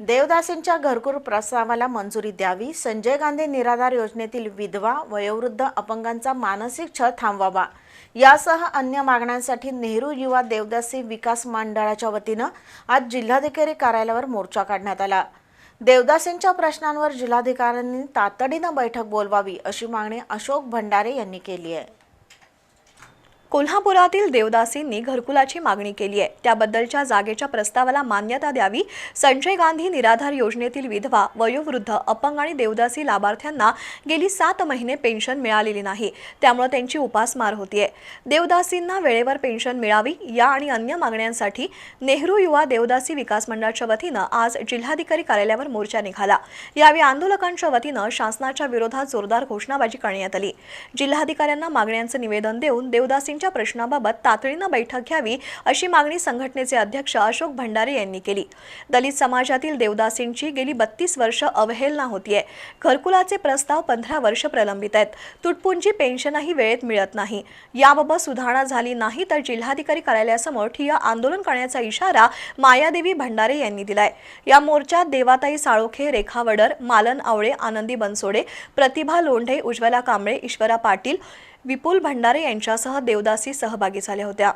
देवदासींच्या घरकुल प्रस्तावाला मंजुरी द्यावी संजय गांधी निराधार योजनेतील विधवा वयोवृद्ध अपंगांचा मानसिक छळ थांबवावा. यासह अन्य मागण्यांसाठी नेहरू युवा देवदासी विकास मंडळाच्या वतीनं आज जिल्हाधिकारी कार्यालयावर मोर्चा काढण्यात आला. देवदासींच्या प्रश्नांवर जिल्हाधिकाऱ्यांनी तातडीनं बैठक बोलवावी अशी मागणी अशोक भंडारे यांनी केली आहे. कोल्हापुरातील देवदासींनी घरकुलाची मागणी केली आहे. त्याबद्दलच्या जागेच्या प्रस्तावाला मान्यता द्यावी संजय गांधी निराधार योजनेतील विधवा वयोवृद्ध अपंग आणि देवदासी लाभार्थ्यांना गेली सात महिने पेन्शन मिळालेली नाही. त्यामुळे त्यांची उपासमार होतीये. देवदासींना वेळेवर पेन्शन मिळावी या आणि अन्य मागण्यांसाठी नेहरू युवा देवदासी विकास मंडळाच्या वतीनं आज जिल्हाधिकारी कार्यालयावर मोर्चा निघाला. यावेळी आंदोलकांच्या वतीनं शासनाच्या विरोधात जोरदार घोषणाबाजी करण्यात आली. जिल्हाधिकाऱ्यांना मागण्यांचं निवेदन देऊन शेतकऱ्यांच्या प्रश्नाबाबत तातडीनं बैठक घ्यावी अशी मागणी संघटनेचे अध्यक्ष अशोक भंडारे यांनी केली. दलित समाजातील देवदासींची गेली बत्तीस वर्ष अवहेलना होतीये. घरकुलाचे प्रस्ताव पंधरा वर्ष प्रलंबित आहेत. तुटपुंजी पेन्शनही वेळेत मिळत नाही. याबाबत सुधारणा झाली नाही तर जिल्हाधिकारी कार्यालयासमोर ठिय्या आंदोलन करण्याचा इशारा मायादेवी भंडारे यांनी दिलाय. या मोर्चात देवाताई साळोखे रेखा वडर मालन आवळे आनंदी बनसोडे प्रतिभा लोंढे उज्ज्वला कांबळे ईश्वरा पाटील विपुल भंडारे यांच्यासह देवदासी सहभागी झाल्या होत्या.